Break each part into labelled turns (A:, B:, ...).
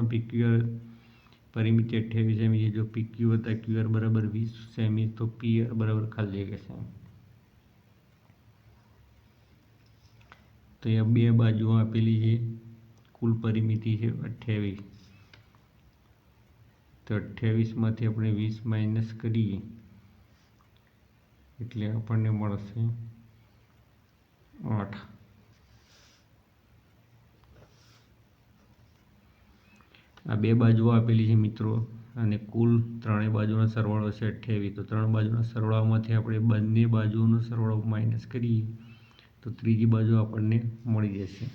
A: પણ પીક્યુઆર પરિમિતિ અઠ્યાવીસ સેમી છે જો પીક્યુ હતા ક્યુઆર બરાબર વીસ સેમી તો પીઆર બરાબર ખાલી જગ્યા સેમી તો અહીંયા બે બાજુઓ આપેલી છે. કુલ પરિમિતિ છે અઠ્યાવીસ. તો અઠ્યાવીસમાંથી આપણે વીસ માઇનસ કરીએ. એટલે આપણને મળશે આઠ આ બે બાજુઓ આપેલી છે મિત્રો. અને કુલ ત્રણેય બાજુનો સરવાળો છે અઠ્યાવીસ. તો ત્રણ બાજુના સરવાળામાંથી આપણે બંને બાજુઓનો સરવાળો માઇનસ કરીએ, તો ત્રીજી બાજુ આપણને મળી જશે.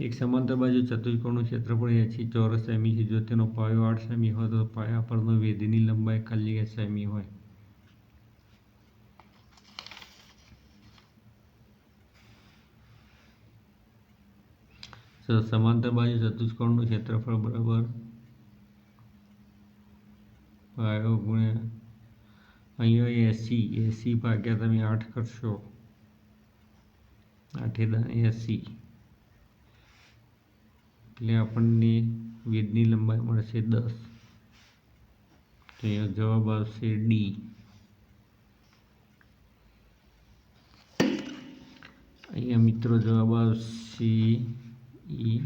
A: એક સમાંતર બાજુ ચતુષ્કોણનું ક્ષેત્રફળ છે, ચોરસ સેમી છે. જો તેનો પાયો આઠ સેમી હોય તો પાયા પરનો વેધની લંબાઈ જગ્યા સેમી હોય. સમાંતર બાજુ ચતુષ્કોણનું ક્ષેત્રફળ બરાબર પાયો ગુણ્યા અહીંયા એસી એસી ભાગ્યા તમે આઠ કરશો. આઠે દા, એસી. એટલે આપણને વેદની લંબાઈ મળશે દસ. તો અહીંયા જવાબ આવશે ડી. અહીંયા મિત્રો જવાબ આવશે ઈ.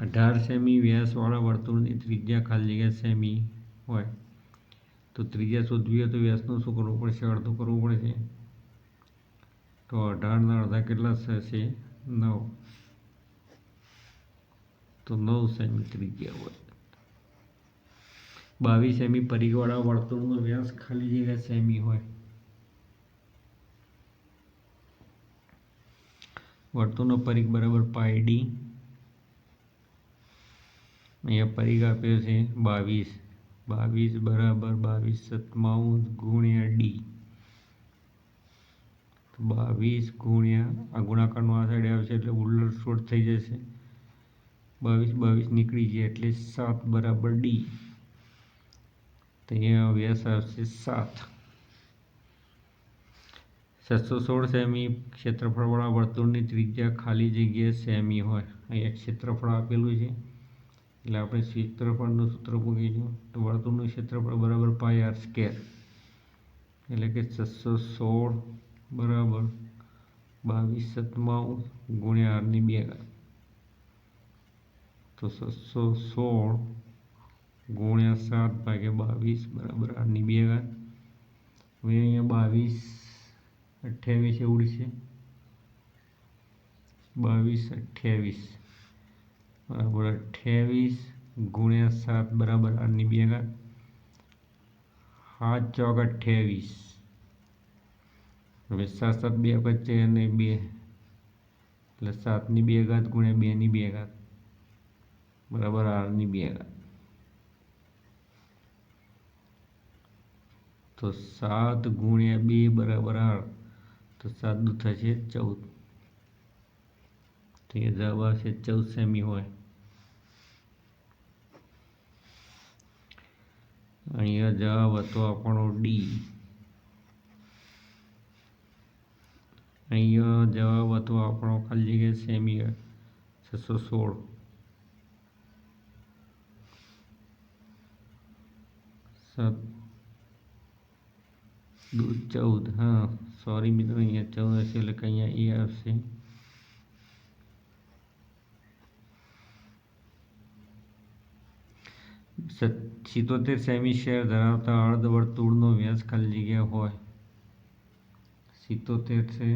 A: અઢાર સેમી વ્યાસવાળા વર્તુળની ત્રિજ્યા ખાલી જગ્યા સેમી હોય. તો ત્રિજ્યા શોધવી હોય તો વ્યાસનું શું કરવું પડશે અડધું કરવું પડશે તો અઢારના અડધા કેટલા થશે નવ. તો નવ સેમી ત્રિજ્યા હોય. બાવીસ સેમી પરિઘવાળા વર્તુળનો વ્યાસ ખાલી જગ્યા સેમી હોય. વર્તુળનો પરિઘ બરાબર પાય ડી. અહીંયા પરિઘ આપ્યો છે બાવીસ. બાવીસ બરાબર બાવીસ સત્તાવન ગુણ્યા ડી. બાવીસ ગુણ્યા, આ ગુણાકારનો આ સાઈડ આવશે એટલે ઉલ્લર શોર્ટ થઈ જશે. બાવીસ બાવીસ નીકળી જાય એટલે સાત બરાબર ડી. તો અહીંયા વ્યાસ આવશે સાત. છસો સોળ સેમી ક્ષેત્રફળવાળા વર્તુળની ત્રિજ્યા ખાલી જગ્યાએ સેમી હોય. અહીંયા ક્ષેત્રફળ આપેલું છે. એટલે આપણે ક્ષેત્રફળનું સૂત્ર મૂકીશું તો વર્તુળનું ક્ષેત્રફળ બરાબર પાય આર સ્કેર. એટલે કે છસો સોળ બરાબર બાવીસ સત્તાવન ગુણ્યા આરની બે તો છસો સોળ ગુણ્યા સાત ભાગ્યા બાવીસ બરાબર આરની બે ઘાત. હવે અહીંયા બાવીસ અઠ્યાવીસ એવું છે બાવીસ અઠ્યાવીસ. બરાબર અઠ્યાવીસ ગુણ્યા સાત બરાબર આરની બે ઘાત. સાત ચોક અઠ્યાવીસ. હવે સાત સાત બે વચ્ચે અને બે. એટલે સાતની બે ઘાત ગુણ્યા બેની બે ઘાત. બરાબર આરની બે ઘાત. તો સાત ગુણ્યા બે બરાબર આઠ. તો સાત દુ થશે ચૌદ. તો એ જવાબ આવશે ચૌદ સેમી હોય. અહીંયા જવાબ હતો આપણો ડી. અહીંયા જવાબ હતો આપણો ખાલી જગ્યા સેમી છસો સોળ. સાત ચૌદ, હા સોરી મિત્રો, અહીંયા ચૌદ હશે એટલે કે અહીંયા એ આવશે. સિત્તોતેર સેમી શેર ધરાવતા અર્ધવર્તુળનો વ્યાસ ખાલી જગ્યા હોય. સિત્તોતેર છે.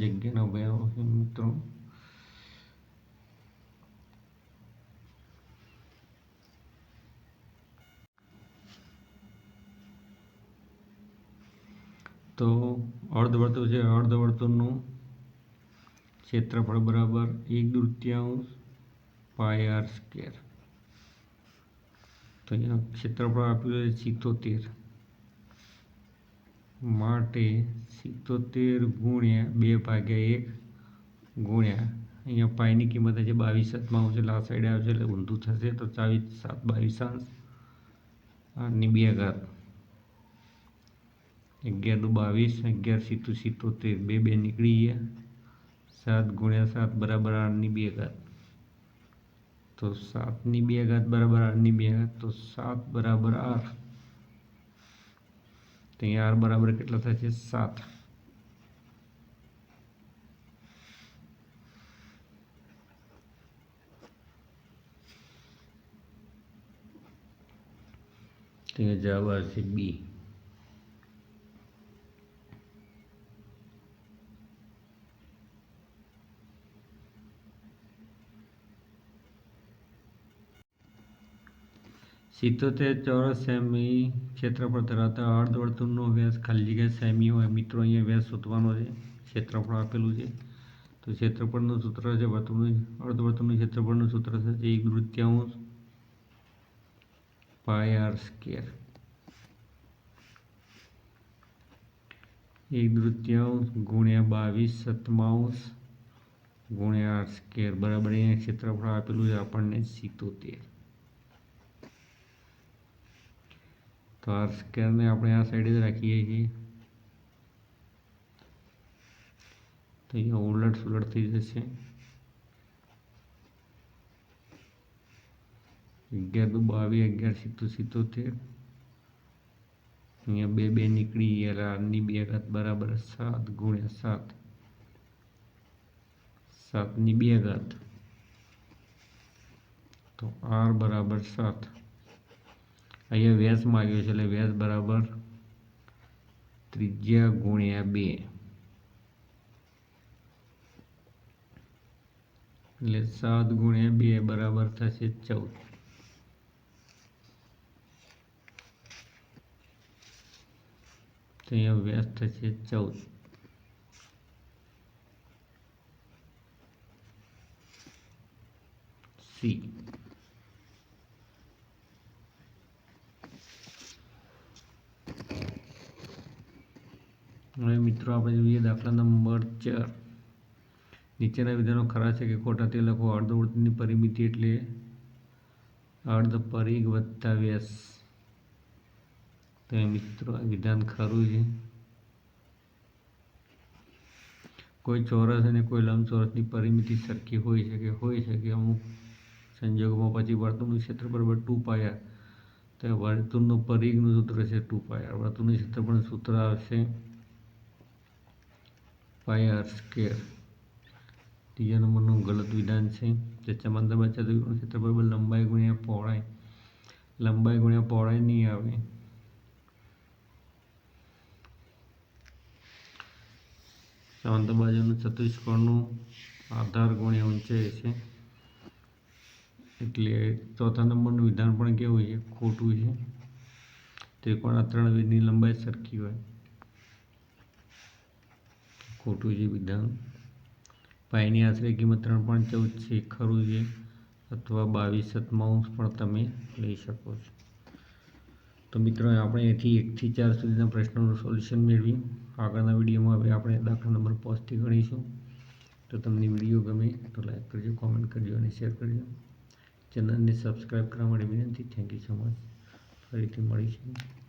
A: જગ્યાનો ભાવ મિત્રો. તો અર્ધવર્તુળ છે અર્ધવર્તુળનું ક્ષેત્રફળ બરાબર એક દૃત્યાંશ પાય આર સ્કેર તો અહીંયા ક્ષેત્રફળ આપ્યું છે સિત્તોતેર. માટે સિત્તોતેર ગુણ્યા બે ભાગ્યા એક ગુણ્યા. અહીંયા પાયની કિંમત છે બાવીસ સતમાં આવશે લાસ્ટ સાઈડે આવશે એટલે ઊંધું થશે તો ચાવીસ સાત બાવીસ અંશ. અને બે ઘાત અગિયાર દુ બાવીસ, અગિયાર સીતું સિત્તોતેર, બે બે નીકળી ગયા. સાત ગુણ્યા સાત બરાબર આઠની બે ઘાત. તો સાતની બે ઘાત બરાબર આઠની બે ઘાત, તો સાત બરાબર આઠ. તો અહીંયા આર બરાબર કેટલા થશે સાત. તો જવાબ આવશે બી. સિત્તોતેર ચોરસ સેમી ક્ષેત્રફળ ધરાવતા અર્ધવર્તુળનો વ્યાસ ખાલી જગ્યા સેમી હોય. મિત્રો, અહીંયા વ્યાસ શોધવાનો છે. ક્ષેત્રફળ આપેલું છે. તો ક્ષેત્રફળનું સૂત્ર છે, વર્તુળનું અર્ધવર્તુળનું ક્ષેત્રફળનું સૂત્ર છે. એક તૃતીયાંશ પાય આર સ્કેર એક તૃતીયાંશ ગુણ્યા બાવીસ સત્તાવંશ ગુણ્યા આર સ્કેર બરાબર, અહીંયા ક્ષેત્રફળ આપેલું છે આપણને સિત્તોતેર. તો આર સ્કેરને આપણે આ સાઈડે જ રાખીએ છીએ. તો અહીંયા ઉલટ સુલટ થઈ જશે. અગિયાર દુ બાવીસ અગિયાર સિત્તોર, સિત્તોતેર. અહીંયા બે બે નીકળી ગયા. આરની બે ઘાત બરાબર સાત ગુણ્યા સાત. સાતની બે ઘાત. તો આર બરાબર સાત. અહીંયા વ્યાસ માગ્યો છે એટલે વ્યાસ બરાબર ત્રિજ્યા ગુણ્યા બે. એટલે સાત ગુણ્યા બે બરાબર થશે ચૌદ. તો અહીંયા વ્યાસ થશે ચૌદ. સી હવે મિત્રો આપણે જોઈએ દાખલા નંબર ચાર નીચેના વિધાનો ખરા છે કે ખોટા તે લખો. અર્ધવૃત્તની પરિમિતિ એટલે અર્ધ પરિઘ વત્તા વ્યાસ. તો મિત્રો, આ વિધાન ખરું છે. કોઈ ચોરસ અને કોઈ લંબચોરસની પરિમિતિ સરખી હોઈ શકે હોઈ શકે અમુક સંજોગોમાં પછી વર્તુળનું ક્ષેત્ર બરાબર ટુ પાયા, તો વર્તુળનું પરિઘનું સૂત્ર છે ટુ પાયા. વર્તુળનું ક્ષેત્રફળનું સૂત્ર આવશે પાય આર સ્કેર ત્રીજા નંબરનું ગલત વિધાન છે જે ચમંદર બચ્ચા તો ક્ષેત્ર બરાબર લંબાઈ ગુણ્યા પહોળાઈ લંબાઈ ગુણ્યા પહોળાઈ નહીં આવે સમાંતર બાજુનું ચતુષ્કોણનું આધાર ગુણ્યા ઊંચાઈ છે. એટલે ચોથા નંબરનું વિધાન પણ કેવું છે? ખોટું છે. ત્રિકોણના ત્રણ વેદની લંબાઈ સરખી હોય. ખોટું છે વિધાન પાયની આશરે કિંમત ત્રણ પોઈન્ટ ચૌદ છે, ખરું છે. અથવા બાવીસ સત્તાવંશ પણ તમે લઈ શકો છો. તો મિત્રો, આપણે અહીંથી એકથી ચાર સુધીના પ્રશ્નોનું સોલ્યુશન મેળવી. આગળના વિડીયોમાં હવે આપણે દાખલા નંબર પાંચથી ગણીશું. તો તમને વીડિયો ગમે તો લાઈક કરજો, કોમેન્ટ કરજો અને શેર કરજો. ચેનલને સબસ્ક્રાઈબ કરવા માટે વિનંતી. Thank you so much. ફરીથી મળીશું.